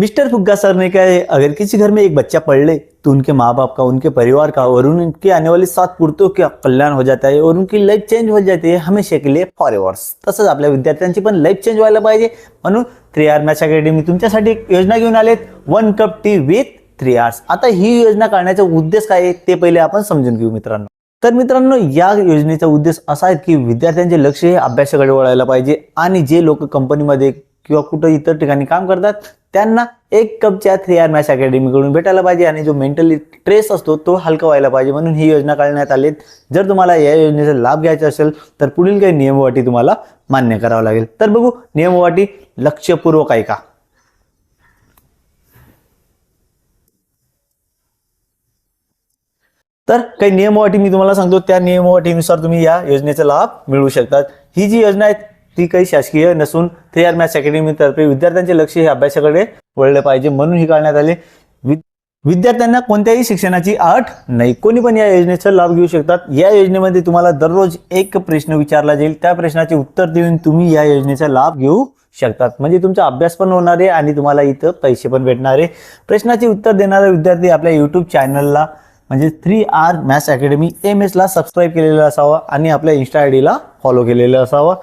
Mister फुग्गा sir ने कहा अगर किसी घर में एक बच्चा पढ़ ले तो उनके माँ बाप का उनके परिवार का और उनके आने वाले सात पुरतों का कल्याण हो जाता है और उनकी लाईफ चेंज हो जाते है हमेशा के लिए फॉर एवर्स तसंच आपल्या विद्यार्थ्यांची पण लाईफ चेंज व्हायला पाहिजे. म्हणून थ्री आर मॅच अकॅडमी तुमच्यासाठी एक योजना घेऊन आलेत one cup tea with three Rs आता ही योजना काढण्याचा उद्देश काय आहे ते पहिले आपण समजून घेऊ मित्रांनो. तर मित्रांनो या योजनेचा उद्देश असा आहे की विद्यार्थ्यांचे लक्ष हे अभ्यासाकडे वळायला पाहिजे आणि जे लोक कंपनीमध्ये किंवा कुठं इतर ठिकाणी काम करतात त्यांना एक कपच्या थ्री आर मॅच अकॅडमीकडून भेटायला पाहिजे आणि जो मेंटली स्ट्रेस असतो तो हलका व्हायला पाहिजे म्हणून ही योजना काढण्यात आली जर तुम्हाला या योजनेचा लाभ घ्यायचा असेल तर पुढील काही नियमवाटी तुम्हाला मान्य करावं लागेल. तर बघू नियमवाटी लक्षपूर्वक ऐका तर काही नियमवाटी मी तुम्हाला सांगतो त्या नियमवाटीनुसार तुम्ही या योजनेचा लाभ मिळवू शकतात. ही जी योजना आहे ती काही शासकीय नसून थ्री आर मॅथ्स अकॅडमीतर्फे विद्यार्थ्यांचे लक्ष हे अभ्यासाकडे वळलं पाहिजे म्हणून ही काढण्यात आले. वि- विद्यार्थ्यांना कोणत्याही शिक्षणाची आठ नाही. कोणी पण या योजनेचा लाभ घेऊ शकतात. या योजनेमध्ये तुम्हाला दररोज एक प्रश्न विचारला जाईल. त्या प्रश्नाचे उत्तर देऊन तुम्ही या योजनेचा लाभ घेऊ शकतात. म्हणजे तुमचा अभ्यास पण होणार आहे आणि तुम्हाला इथं पैसे पण भेटणार आहे. प्रश्नाचे उत्तर देणारा विद्यार्थी आपल्या यूट्यूब चॅनलला म्हणजे three R maths academy M एसला subscribe केलेला असावा आणि आपल्या इन्स्टा आय डीला फॉलो केलेलं असावा.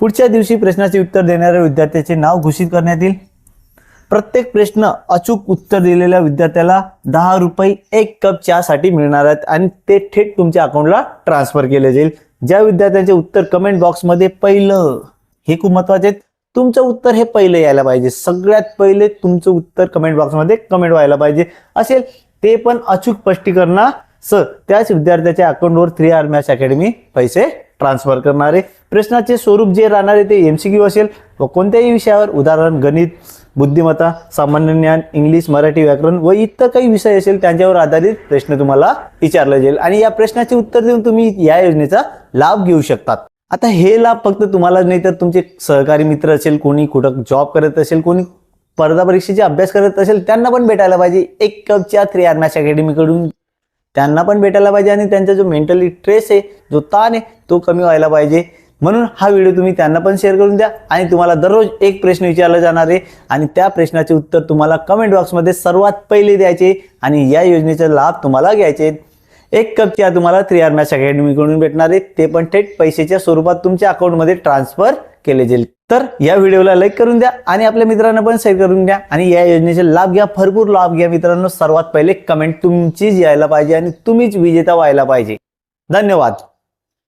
पुढच्या दिवशी प्रश्नाचे उत्तर देणाऱ्या विद्यार्थ्याचे नाव घोषित करण्यात येईल. प्रत्येक प्रश्न अचूक उत्तर दिलेल्या विद्यार्थ्याला दहा रुपये एक कप चहासाठी मिळणार आहेत आणि ते थेट तुमच्या अकाउंटला ट्रान्सफर केले जाईल. ज्या विद्यार्थ्यांचे उत्तर कमेंट बॉक्समध्ये पहिलं हे खूप महत्त्वाचे आहे. तुमचं उत्तर हे पहिलं यायला पाहिजे. सगळ्यात पहिले तुमचं उत्तर कमेंट बॉक्समध्ये कमेंट व्हायला पाहिजे. असेल ते पण अचूक स्पष्टीकरणा सर त्याच विद्यार्थ्याच्या अकाउंटवर थ्री आर मॅथ्स अकॅडमी पैसे ट्रान्सफर करणारे. प्रश्नाचे स्वरूप जे राहणार आहे ते क्यू असेल व कोणत्याही विषयावर उदाहरण गणित बुद्धिमत्ता सामान्य ज्ञान इंग्लिश मराठी व्याकरण व इतर काही विषय असेल त्यांच्यावर आधारित प्रश्न तुम्हाला विचारला जाईल. आणि या प्रश्नाचे उत्तर देऊन तुम्ही या योजनेचा लाभ घेऊ शकतात. आता हे लाभ फक्त तुम्हालाच नाही तर तुमचे सहकारी मित्र असेल कोणी कुठं जॉब करत असेल कोणी स्पर्धा परीक्षेचे अभ्यास करत असेल त्यांना पण भेटायला पाहिजे. एक कपच्या थ्री आर मॅच अकॅडमीकडून त्यांना पण भेटायला पाहिजे. आणि त्यांचा जो मेंटली स्ट्रेस आहे जो ताण आहे तो कमी व्हायला पाहिजे. म्हणून हा व्हिडिओ तुम्ही त्यांना पण शेअर करून द्या आणि तुम्हाला दररोज एक प्रश्न विचारला जाणार आहे आणि त्या प्रश्नाचे उत्तर तुम्हाला कमेंट बॉक्समध्ये सर्वात पहिले द्यायचे आणि या योजनेचा लाभ तुम्हाला घ्यायचे एक कप चहा तुम्हाला थ्री आर मॅच अकॅडमीकडून भेटणार आहे. ते पण थेट पैशाच्या स्वरूपात तुमच्या अकाउंटमध्ये ट्रान्सफर केले जाईल. तर या व्हिडिओला लाईक करून द्या आणि आपल्या मित्रांना पण शेअर करून द्या आणि या योजनेचे लाभ घ्या. भरपूर लाभ घ्या मित्रांनो. सर्वात पहिले कमेंट तुमचीच यायला पाहिजे आणि तुम्हीच विजेता व्हायला पाहिजे. धन्यवाद.